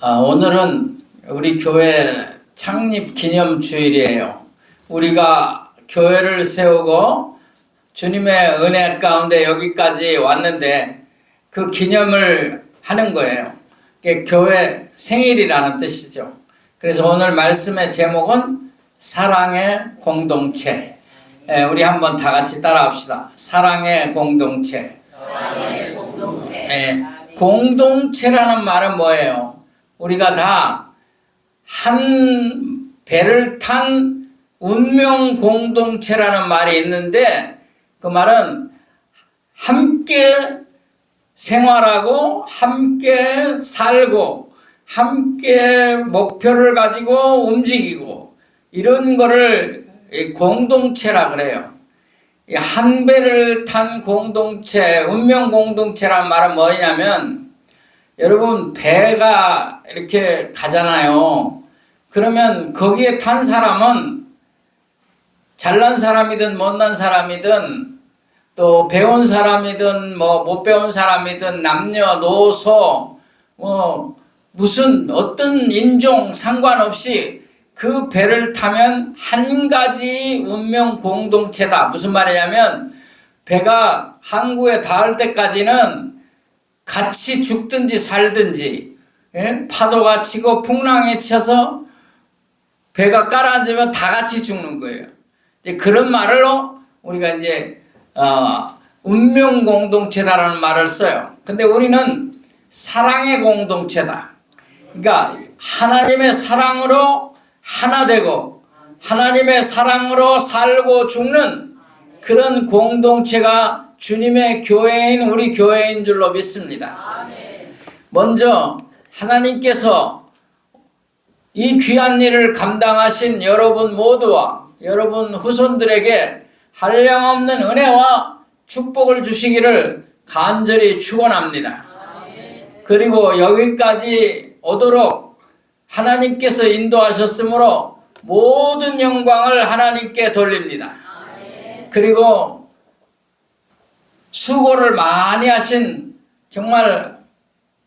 아, 오늘은 우리 교회 창립 기념 주일이에요. 우리가 교회를 세우고 주님의 은혜 가운데 여기까지 왔는데 그 기념을 하는 거예요. 그게 교회 생일이라는 뜻이죠. 그래서 오늘 말씀의 제목은 사랑의 공동체. 예, 우리 한번 다 같이 따라합시다. 사랑의 공동체. 예, 공동체라는 말은 뭐예요? 우리가 다 한 배를 탄 운명 공동체라는 말이 있는데 그 말은 함께 생활하고 함께 살고 함께 목표를 가지고 움직이고 이런 거를 이 공동체라 그래요. 이한 배를 탄 공동체, 운명 공동체란 말은 뭐냐면 여러분 배가 이렇게 가잖아요. 그러면 거기에 탄 사람은 잘난 사람이든 못난 사람이든 또 배운 사람이든 뭐 못 배운 사람이든 남녀 노소 뭐 무슨 어떤 인종 상관없이 그 배를 타면 한 가지 운명 공동체다. 무슨 말이냐면 배가 항구에 닿을 때까지는 같이 죽든지 살든지 예? 파도가 치고 풍랑에 쳐서 배가 깔아앉으면 다 같이 죽는 거예요. 이제 그런 말로 우리가 이제 어, 운명 공동체다라는 말을 써요. 근데 우리는 사랑의 공동체다. 그러니까 하나님의 사랑으로 하나 되고 하나님의 사랑으로 살고 죽는 그런 공동체가 주님의 교회인 우리 교회인 줄로 믿습니다. 먼저 하나님께서 이 귀한 일을 감당하신 여러분 모두와 여러분 후손들에게 한량없는 은혜와 축복을 주시기를 간절히 축원합니다. 그리고 여기까지 오도록 하나님께서 인도하셨으므로 모든 영광을 하나님께 돌립니다. 그리고 수고를 많이 하신 정말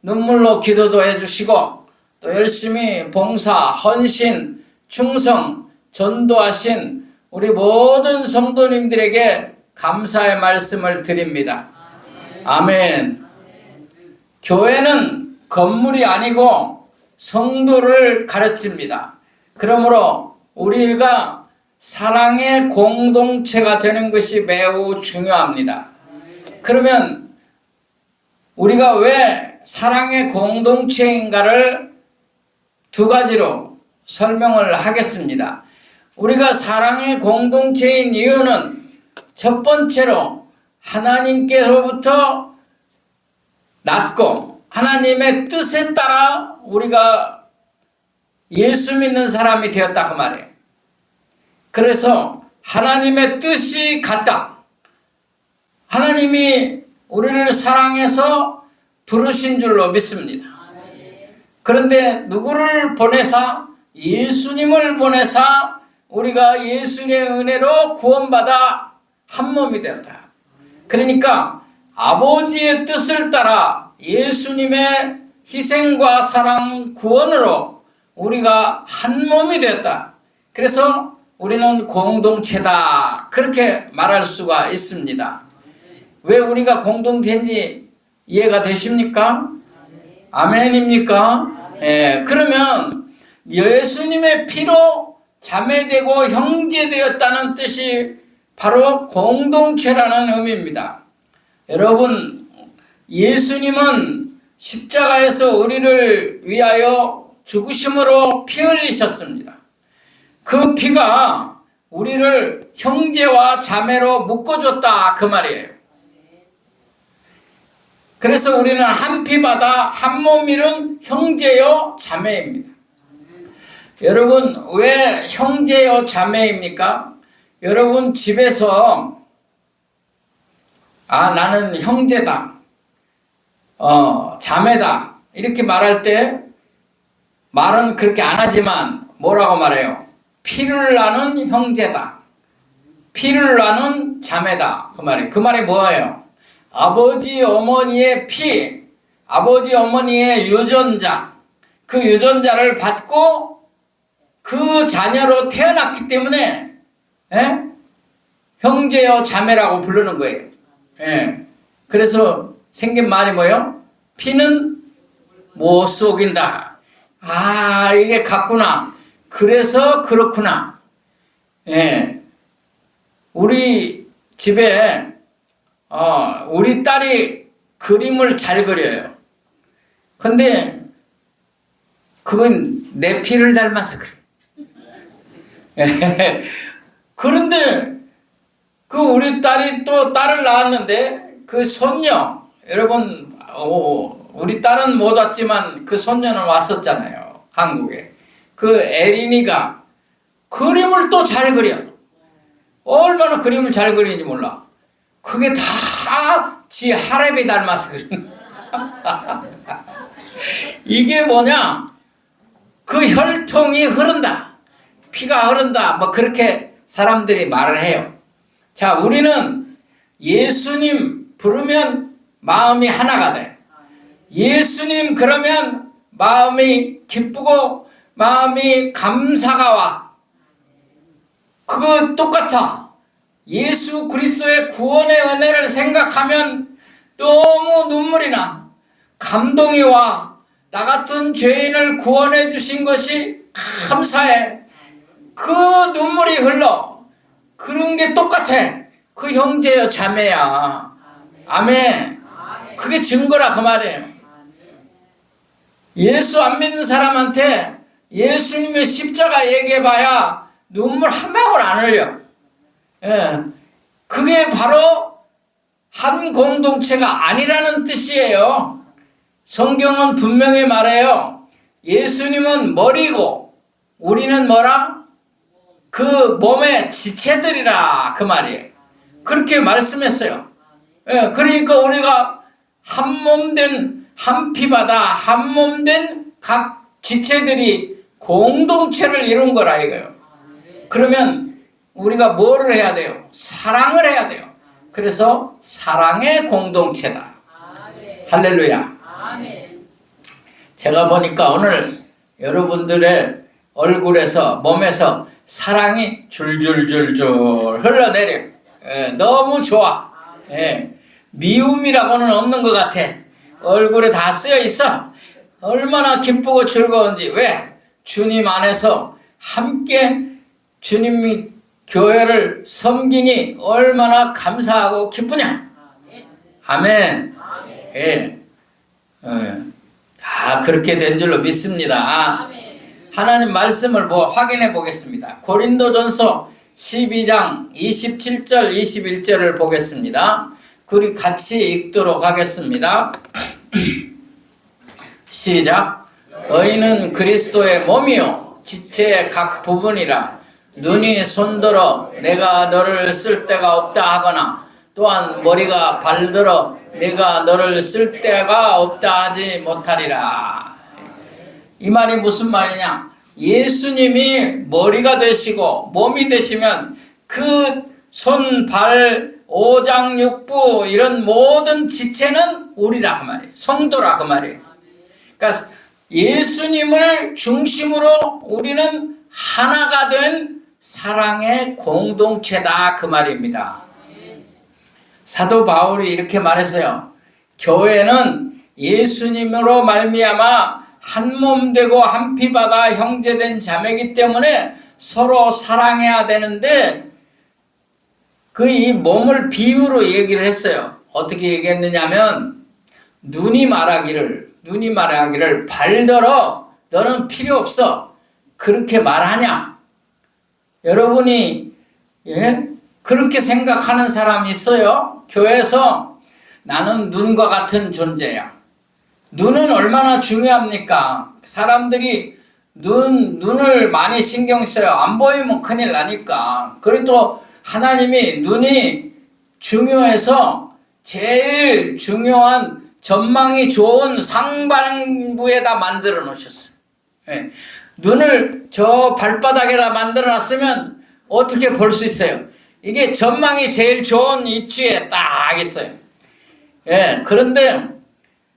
눈물로 기도도 해주시고 또 열심히 봉사, 헌신, 충성, 전도하신 우리 모든 성도님들에게 감사의 말씀을 드립니다. 아멘. 교회는 건물이 아니고 성도를 가르칩니다. 그러므로 우리가 사랑의 공동체가 되는 것이 매우 중요합니다. 그러면 우리가 왜 사랑의 공동체인가를 두 가지로 설명을 하겠습니다. 우리가 사랑의 공동체인 이유는 첫 번째로 하나님께로부터 낳고 하나님의 뜻에 따라 우리가 예수 믿는 사람이 되었다 그 말이에요. 그래서 하나님의 뜻이 같다. 하나님이 우리를 사랑해서 부르신 줄로 믿습니다. 그런데 누구를 보내사 예수님을 보내사 우리가 예수님의 은혜로 구원받아 한 몸이 되었다. 그러니까 아버지의 뜻을 따라 예수님의 희생과 사랑 구원으로 우리가 한 몸이 되었다. 그래서 우리는 공동체다. 그렇게 말할 수가 있습니다. 왜 우리가 공동체인지 이해가 되십니까? 아멘입니까? 예, 그러면 예수님의 피로 자매되고 형제되었다는 뜻이 바로 공동체라는 의미입니다. 여러분, 예수님은 십자가에서 우리를 위하여 죽으심으로 피 흘리셨습니다. 그 피가 우리를 형제와 자매로 묶어줬다 그 말이에요. 그래서 우리는 한 피바다 한 몸이른 형제요 자매입니다. 여러분 왜 형제요 자매입니까? 여러분 집에서 아 나는 형제다, 어 자매다 이렇게 말할 때 말은 그렇게 안 하지만 뭐라고 말해요? 피를 나는 형제다, 피를 나는 자매다 그 말이 그 말이 뭐예요? 아버지 어머니의 피, 아버지 어머니의 유전자, 그 유전자를 받고 그 자녀로 태어났기 때문에 예? 형제여 자매라고 부르는 거예요. 예. 그래서 생긴 말이 뭐예요? 피는 못 속인다. 아 이게 같구나. 그래서 그렇구나. 예. 우리 집에 어, 우리 딸이 그림을 잘 그려요. 근데 그건 내 피를 닮아서 그래. 그런데 그 우리 딸이 또 딸을 낳았는데 그 손녀 여러분 어, 우리 딸은 못 왔지만 그 손녀는 왔었잖아요 한국에 그 에린이가 그림을 또 잘 그려 얼마나 그림을 잘 그리는지 몰라 그게 다 지 하랩이 닮아서 그래 이게 뭐냐 그 혈통이 흐른다 피가 흐른다 뭐 그렇게 사람들이 말을 해요 자, 우리는 예수님 부르면 마음이 하나가 돼. 예수님 그러면 마음이 기쁘고 마음이 감사가 와. 그거 똑같아. 예수 그리스도의 구원의 은혜를 생각하면 너무 눈물이 나. 감동이 와. 나 같은 죄인을 구원해 주신 것이 감사해. 그 눈물이 흘러. 그런 게 똑같아. 그 형제여 자매야. 아멘. 그게 증거라 그 말이에요. 예수 안 믿는 사람한테 예수님의 십자가 얘기해봐야 눈물 한 방울 안 흘려. 예. 그게 바로 한 공동체가 아니라는 뜻이에요. 성경은 분명히 말해요. 예수님은 머리고 우리는 뭐라? 그 몸의 지체들이라 그 말이에요. 그렇게 말씀했어요. 예, 그러니까 우리가 한 몸 된 한 피바다 한 몸 된 각 지체들이 공동체를 이룬 거라 이거요. 그러면 우리가 뭐를 해야 돼요? 사랑을 해야 돼요. 그래서 사랑의 공동체다. 할렐루야. 제가 보니까 오늘 여러분들의 얼굴에서 몸에서 사랑이 줄줄줄줄 흘러내려. 예, 너무 좋아. 예, 미움이라고는 없는 것 같아. 얼굴에 다 쓰여 있어. 얼마나 기쁘고 즐거운지. 왜? 주님 안에서 함께 주님이 교회를 섬기니 얼마나 감사하고 기쁘냐. 아멘. 예. 어, 다 그렇게 된 줄로 믿습니다. 하나님 말씀을 뭐 확인해 보겠습니다. 고린도전서 12장 27절 21절을 보겠습니다. 우리 같이 읽도록 하겠습니다. 시작. 너희는 그리스도의 몸이요 지체의 각 부분이라 눈이 손들어 내가 너를 쓸 데가 없다 하거나 또한 머리가 발들어 내가 너를 쓸 데가 없다 하지 못하리라. 이 말이 무슨 말이냐? 예수님이 머리가 되시고 몸이 되시면 그 손, 발, 오장, 육부 이런 모든 지체는 우리라 그 말이에요. 성도라 그 말이에요. 그러니까 예수님을 중심으로 우리는 하나가 된 사랑의 공동체다 그 말입니다. 사도 바울이 이렇게 말했어요. 교회는 예수님으로 말미암아 한 몸 되고 한 피 받아 형제된 자매이기 때문에 서로 사랑해야 되는데 그 이 몸을 비유로 얘기를 했어요. 어떻게 얘기했느냐면 눈이 말하기를 눈이 말하기를 발더러 너는 필요 없어 그렇게 말하냐? 여러분이 예? 그렇게 생각하는 사람 있어요? 교회에서 나는 눈과 같은 존재야. 눈은 얼마나 중요합니까? 사람들이 눈, 눈을 많이 신경 써요. 안 보이면 큰일 나니까. 그래도 하나님이 눈이 중요해서 제일 중요한 전망이 좋은 상반부에다 만들어 놓으셨어요. 예. 눈을 저 발바닥에다 만들어 놨으면 어떻게 볼 수 있어요? 이게 전망이 제일 좋은 위치에 딱 있어요. 예. 그런데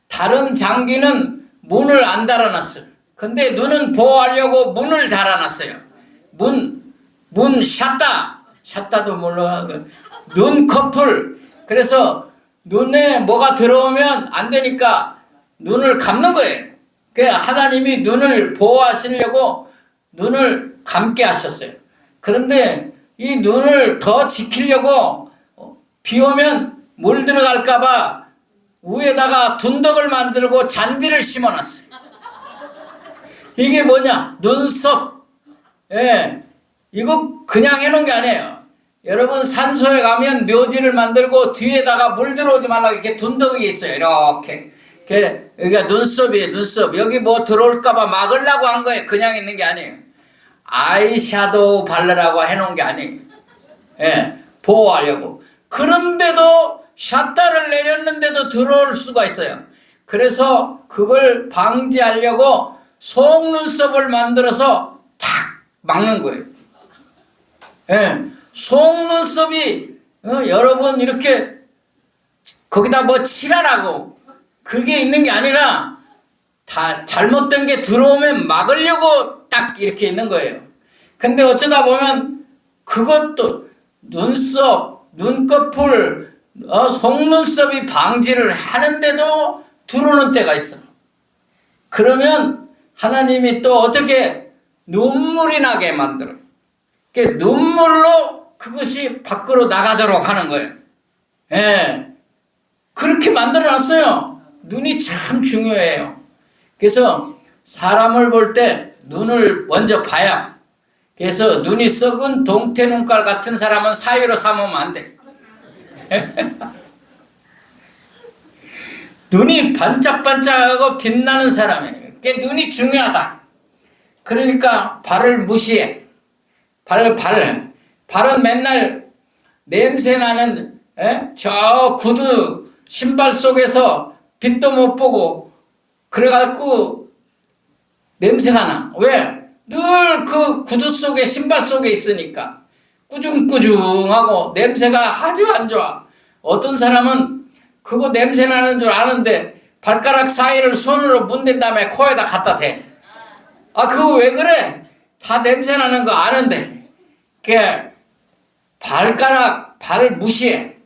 다른 장기는 문을 안 달아놨어요. 근데 눈은 보호하려고 문을 달아놨어요. 문, 문 샷다. 샷다도 몰라. 눈 커플. 그래서 눈에 뭐가 들어오면 안 되니까 눈을 감는 거예요. 그 하나님이 눈을 보호하시려고 눈을 감게 하셨어요. 그런데 이 눈을 더 지키려고 어, 비 오면 물 들어갈까봐 위에다가 둔덕을 만들고 잔디를 심어놨어요. 이게 뭐냐? 눈썹. 예. 이거 그냥 해놓은 게 아니에요. 여러분 산소에 가면 묘지를 만들고 뒤에다가 물 들어오지 말라고 이렇게 둔덕이 있어요. 이렇게. 이렇게 여기가 눈썹이에요. 눈썹. 여기 뭐 들어올까봐 막으려고 한 거예요. 그냥 있는 게 아니에요. 아이샤도우 바르라고 해놓은 게 아니에요. 예. 보호하려고. 그런데도 샷다를 내렸는데도 들어올 수가 있어요. 그래서 그걸 방지하려고 속눈썹을 만들어서 탁 막는 거예요. 예. 속눈썹이 어, 여러분 이렇게 거기다 뭐 칠하라고 그게 있는 게 아니라 다 잘못된 게 들어오면 막으려고 딱 이렇게 있는 거예요. 근데 어쩌다 보면 그것도 눈썹, 눈꺼풀, 어, 속눈썹이 방지를 하는데도 들어오는 때가 있어. 그러면 하나님이 또 어떻게 눈물이 나게 만들어. 그 눈물로 그것이 밖으로 나가도록 하는 거예요. 예. 그렇게 만들어 놨어요. 눈이 참 중요해요. 그래서 사람을 볼 때 눈을 먼저 봐야. 그래서 눈이 썩은 동태 눈깔 같은 사람은 사유로 삼으면 안 돼. 눈이 반짝반짝하고 빛나는 사람이에요. 그게 눈이 중요하다. 그러니까 발을 무시해. 발, 발. 발은 맨날 냄새 나는, 에? 저 구두 신발 속에서 빛도 못 보고, 그래갖고 냄새가 나. 왜? 늘 그 구두 속에, 신발 속에 있으니까. 꾸중꾸중하고 냄새가 아주 안 좋아. 어떤 사람은 그거 냄새 나는 줄 아는데 발가락 사이를 손으로 문댄 다음에 코에다 갖다 대. 아, 그거 왜 그래? 다 냄새 나는 거 아는데. 그 발가락, 발을 무시해.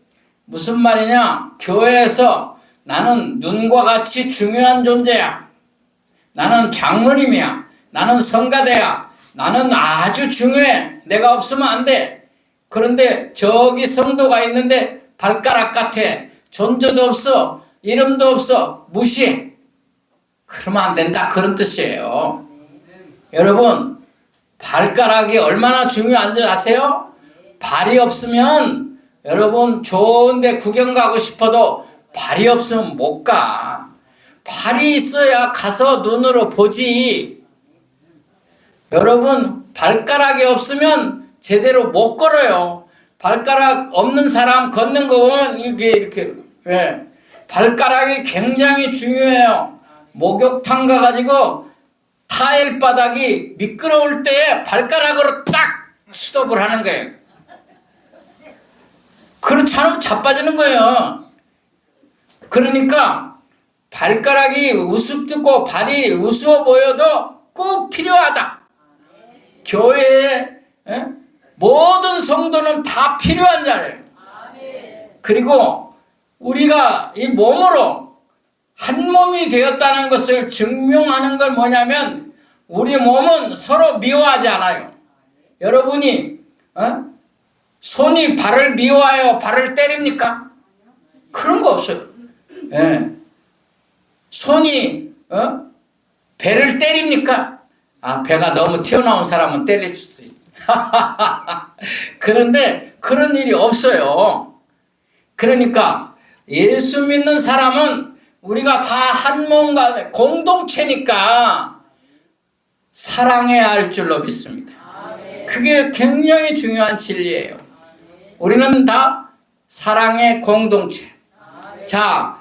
무슨 말이냐? 교회에서 나는 눈과 같이 중요한 존재야. 나는 장로님이야. 나는 성가대야. 나는 아주 중요해. 내가 없으면 안 돼. 그런데 저기 성도가 있는데 발가락 같아. 존재도 없어. 이름도 없어. 무시해. 그러면 안 된다. 그런 뜻이에요. 여러분, 발가락이 얼마나 중요한지 아세요? 발이 없으면 여러분 좋은데 구경 가고 싶어도 발이 없으면 못 가. 발이 있어야 가서 눈으로 보지. 여러분, 발가락이 없으면 제대로 못 걸어요. 발가락 없는 사람 걷는 거 보면 이게 이렇게, 예. 발가락이 굉장히 중요해요. 목욕탕 가가지고 타일 바닥이 미끄러울 때 발가락으로 딱 스톱을 하는 거예요. 그렇지 않으면 자빠지는 거예요. 그러니까 발가락이 우습고 발이 우스워 보여도 꼭 필요하다. 교회에 에? 모든 성도는 다 필요한 자예요. 그리고 우리가 이 몸으로 한 몸이 되었다는 것을 증명하는 건 뭐냐면 우리 몸은 서로 미워하지 않아요. 여러분이 어? 손이 발을 미워하여 발을 때립니까? 그런 거 없어요. 예. 손이 어? 배를 때립니까? 아 배가 너무 튀어나온 사람은 때릴 수도 있어. 그런데 그런 일이 없어요. 그러니까 예수 믿는 사람은 우리가 다 한 몸과 공동체니까 사랑해야 할 줄로 믿습니다. 그게 굉장히 중요한 진리예요. 우리는 다 사랑의 공동체. 자,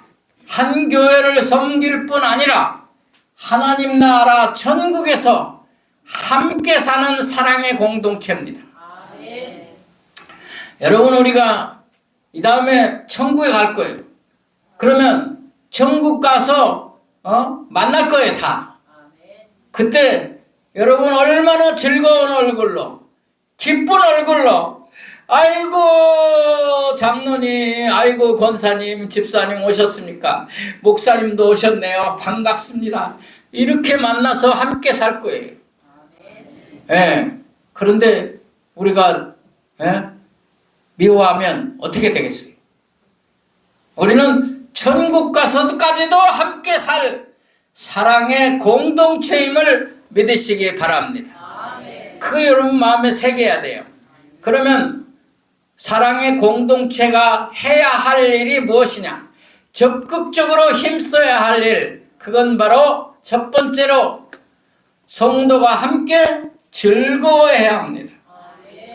한 교회를 섬길 뿐 아니라 하나님 나라 천국에서 함께 사는 사랑의 공동체입니다. 여러분 우리가 이 다음에 천국에 갈 거예요. 그러면 천국 가서 어? 만날 거예요 다. 그때 여러분 얼마나 즐거운 얼굴로 기쁜 얼굴로 아이고 장로님 아이고 권사님 집사님 오셨습니까? 목사님도 오셨네요. 반갑습니다. 이렇게 만나서 함께 살 거예요. 예. 그런데 우리가 예? 미워하면 어떻게 되겠어요? 우리는 천국 가서까지도 함께 살 사랑의 공동체임을 믿으시기 바랍니다. 그 여러분 마음에 새겨야 돼요. 그러면 사랑의 공동체가 해야 할 일이 무엇이냐? 적극적으로 힘써야 할 일. 그건 바로 첫 번째로 성도가 함께 즐거워해야 합니다.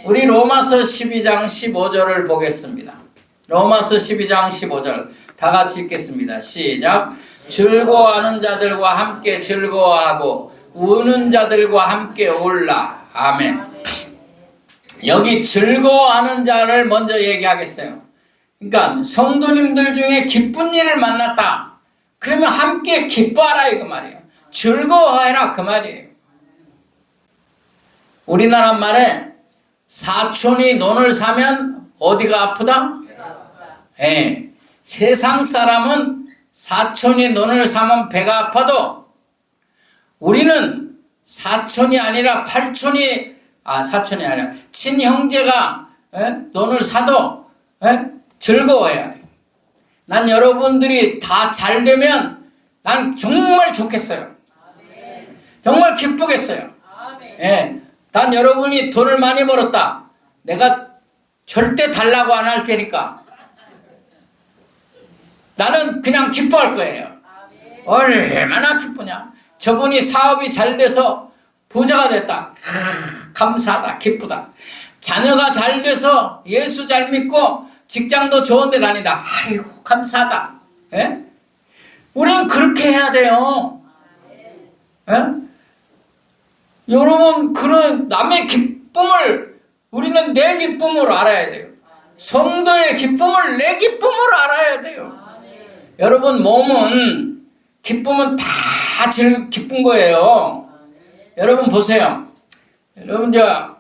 우리 로마서 12장 15절을 보겠습니다. 로마서 12장 15절 다 같이 읽겠습니다. 시작. 즐거워하는 자들과 함께 즐거워하고 우는 자들과 함께 울라. 아멘. 여기 즐거워하는 자를 먼저 얘기하겠어요. 그러니까 성도님들 중에 기쁜 일을 만났다. 그러면 함께 기뻐하라 이거 말이에요. 즐거워해라 그 말이에요. 우리나라 말에 사촌이 논을 사면 어디가 아프다? 예. 세상 사람은 사촌이 논을 사면 배가 아파도 우리는 사촌이 아니라 팔촌이 아 사촌이 아니라 친형제가 예? 논을 사도 예? 즐거워해야 돼. 난 여러분들이 다 잘 되면 난 정말 좋겠어요. 정말 기쁘겠어요. 예. 난 여러분이 돈을 많이 벌었다. 내가 절대 달라고 안 할 테니까. 나는 그냥 기뻐할 거예요. 얼마나 기쁘냐. 저분이 사업이 잘 돼서 부자가 됐다. 아, 감사하다. 기쁘다. 자녀가 잘 돼서 예수 잘 믿고 직장도 좋은 데 다니다. 아이고, 감사하다. 예? 우리는 그렇게 해야 돼요. 예? 여러분, 그런 남의 기쁨을 우리는 내 기쁨으로 알아야 돼요. 성도의 기쁨을 내 기쁨으로 알아야 돼요. 여러분 몸은 기쁨은 다 즐, 기쁜 거예요. 여러분 보세요. 여러분 저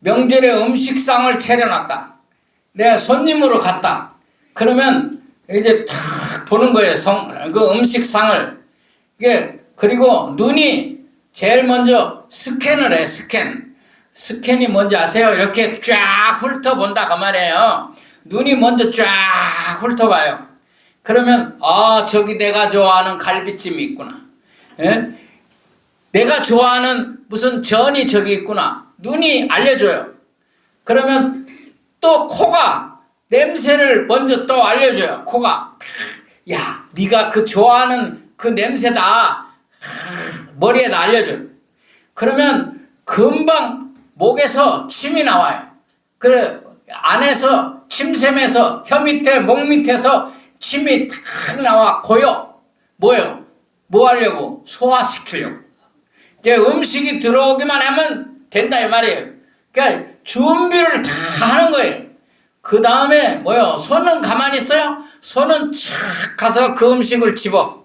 명절에 음식상을 차려놨다. 내가 손님으로 갔다. 그러면 이제 탁 보는 거예요. 성, 그 음식상을. 이게 그리고 눈이 제일 먼저 스캔을 해. 스캔. 스캔이 뭔지 아세요? 이렇게 쫙 훑어본다 그 말이에요. 눈이 먼저 쫙 훑어봐요. 그러면 아 저기 내가 좋아하는 갈비찜이 있구나. 예? 내가 좋아하는 무슨 전이 저기 있구나. 눈이 알려줘요. 그러면 또 코가 냄새를 먼저 또 알려줘요. 코가 야 네가 그 좋아하는 그 냄새다. 머리에다 알려줘요. 그러면 금방 목에서 침이 나와요. 그래 안에서 침샘에서 혀 밑에 목 밑에서 침이 탁 나와 고요. 뭐요? 뭐 하려고? 소화시키려고. 이제 음식이 들어오기만 하면 된다 이 말이에요. 그러니까 준비를 다 하는 거예요. 그 다음에 뭐요? 손은 가만히 있어요? 손은 착 가서 그 음식을 집어.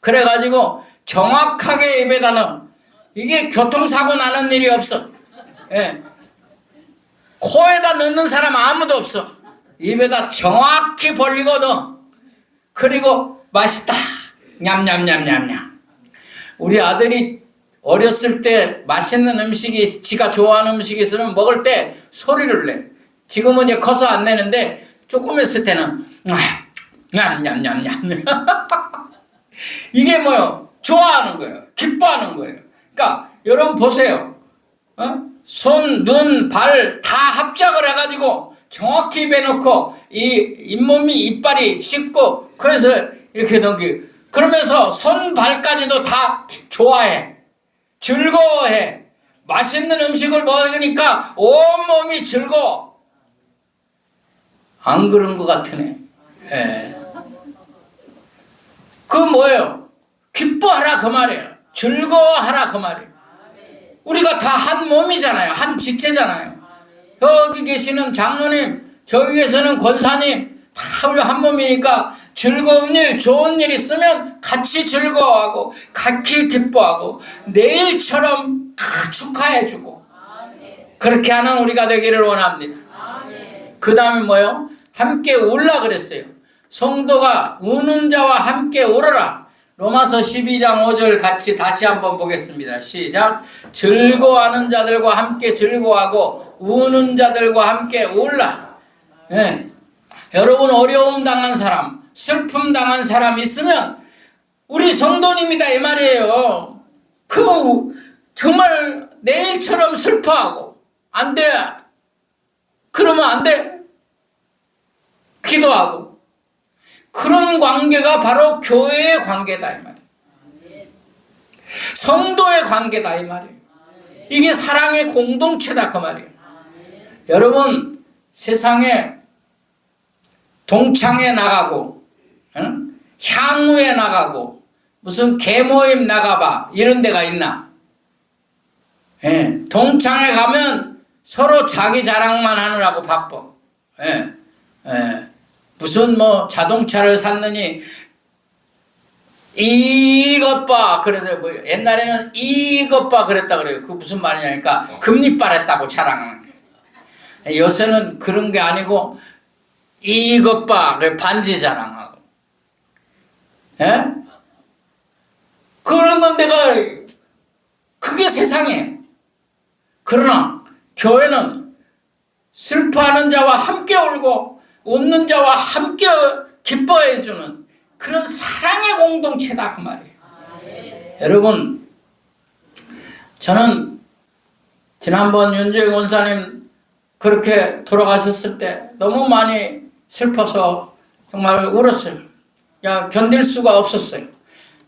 그래가지고 정확하게 입에다 넣어. 이게 교통사고 나는 일이 없어. 예. 코에다 넣는 사람 아무도 없어. 입에다 정확히 벌리고 넣어. 그리고 맛있다. 냠냠냠냠냠. 우리 아들이 어렸을 때 맛있는 음식이 지가 좋아하는 음식이 있으면 먹을 때 소리를 내. 지금은 이제 커서 안 내는데 조금 했을 때는 냠냠냠냠. 이게 뭐요? 좋아하는 거예요. 기뻐하는 거예요. 그러니까 여러분 보세요. 어? 손, 눈, 발 다 합작을 해가지고 정확히 넣고 이 잇몸이 이빨이 씻고 그래서 이렇게 넘기 그러면서 손 발까지도 다 좋아해 즐거워해. 맛있는 음식을 먹으니까 온몸이 즐거워. 안 그런 것 같으네. 예. 그 뭐예요? 기뻐하라 그 말이에요. 즐거워하라 그 말이에요. 우리가 다 한 몸이잖아요. 한 지체잖아요. 여기 계시는 장로님, 저 위에서는 권사님, 다 우리 한 몸이니까 즐거운 일, 좋은 일 있으면 같이 즐거워하고 같이 기뻐하고 내일처럼 다 축하해주고 그렇게 하는 우리가 되기를 원합니다. 그 다음에 뭐요? 함께 울라 그랬어요. 성도가 우는 자와 함께 울어라. 로마서 12장 5절 같이 다시 한번 보겠습니다. 시작. 즐거워하는 자들과 함께 즐거워하고 우는 자들과 함께 울라. 예. 여러분 어려움 당한 사람, 슬픔 당한 사람 있으면 우리 성도님이다 이 말이에요. 그 정말 내일처럼 슬퍼하고 안 돼. 그러면 안 돼. 기도하고 그런 관계가 바로 교회의 관계다 이 말이에요. 성도의 관계다 이 말이에요. 이게 사랑의 공동체다 그 말이에요. 여러분 세상에 동창회 나가고 응? 향후에 나가고 무슨 개모임 나가봐 이런 데가 있나? 예, 동창회 가면 서로 자기 자랑만 하느라고 바빠. 예, 예. 무슨 뭐 자동차를 샀느니 이것 봐 그래도 뭐 옛날에는 이것 봐 그랬다 그래요. 그 무슨 말이냐니까 금리빨 했다고 자랑. 요새는 그런 게 아니고 이것 봐 그래 반지 자랑하고. 예? 그런 건 내가 그게 세상이에요. 그러나 교회는 슬퍼하는 자와 함께 울고 웃는 자와 함께 기뻐해 주는 그런 사랑의 공동체다 그 말이에요. 여러분 저는 지난번 윤주영 원사님 그렇게 돌아가셨을 때 너무 많이 슬퍼서 정말 울었어요. 그냥 견딜 수가 없었어요.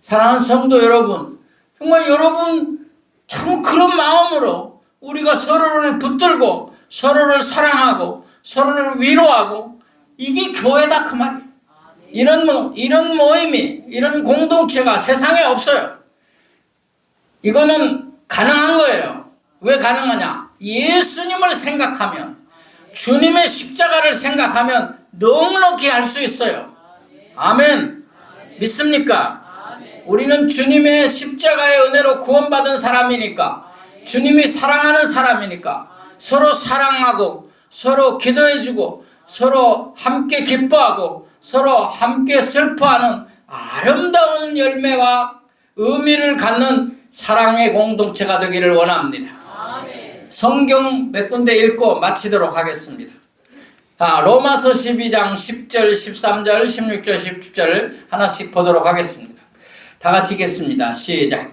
사랑하는 성도 여러분, 정말 여러분 참 그런 마음으로 우리가 서로를 붙들고 서로를 사랑하고 서로를 위로하고 이게 교회다 그 말이에요. 이런 모, 이런 모임이 이런 공동체가 세상에 없어요. 이거는 가능한 거예요. 왜 가능하냐? 예수님을 생각하면 주님의 십자가를 생각하면 넉넉히 할 수 있어요. 아멘. 믿습니까? 우리는 주님의 십자가의 은혜로 구원받은 사람이니까 주님이 사랑하는 사람이니까 서로 사랑하고 서로 기도해주고 서로 함께 기뻐하고 서로 함께 슬퍼하는 아름다운 열매와 의미를 갖는 사랑의 공동체가 되기를 원합니다. 성경 몇 군데 읽고 마치도록 하겠습니다. 아, 로마서 12장 10절, 13절, 16절, 17절 하나씩 보도록 하겠습니다. 다 같이 읽겠습니다. 시작.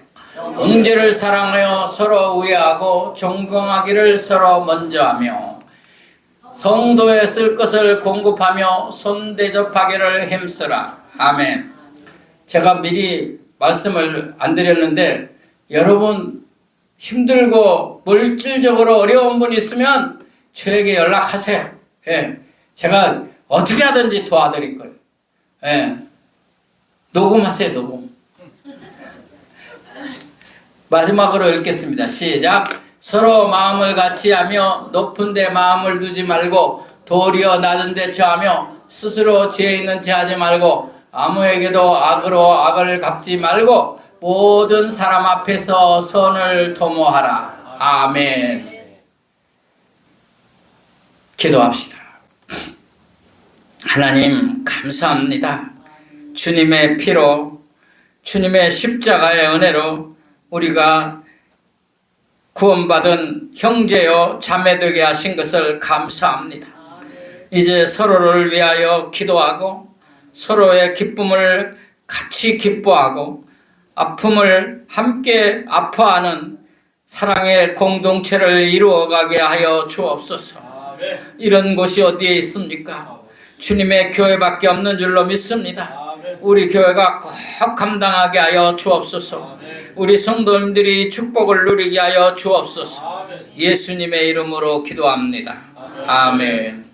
형제를 사랑하여 서로 우애하고 존경하기를 서로 먼저 하며 성도에 쓸 것을 공급하며 손 대접하기를 힘쓰라. 아멘. 제가 미리 말씀을 안 드렸는데 여러분 힘들고 물질적으로 어려운 분 있으면 저에게 연락하세요. 예. 제가 어떻게 하든지 도와드릴 거예요. 예. 녹음하세요, 녹음. 마지막으로 읽겠습니다. 시작. 서로 마음을 같이 하며 높은 데 마음을 두지 말고 도리어 낮은 데 처하며 스스로 지혜 있는 체 하지 말고 아무에게도 악으로 악을 갚지 말고 모든 사람 앞에서 선을 도모하라. 아멘. 기도합시다. 하나님, 감사합니다. 주님의 피로, 주님의 십자가의 은혜로 우리가 구원받은 형제요 자매 되게 하신 것을 감사합니다. 이제 서로를 위하여 기도하고 서로의 기쁨을 같이 기뻐하고 아픔을 함께 아파하는 사랑의 공동체를 이루어가게 하여 주옵소서. 이런 곳이 어디에 있습니까? 주님의 교회밖에 없는 줄로 믿습니다. 우리 교회가 꼭 감당하게 하여 주옵소서. 우리 성도님들이 축복을 누리게 하여 주옵소서. 예수님의 이름으로 기도합니다. 아멘.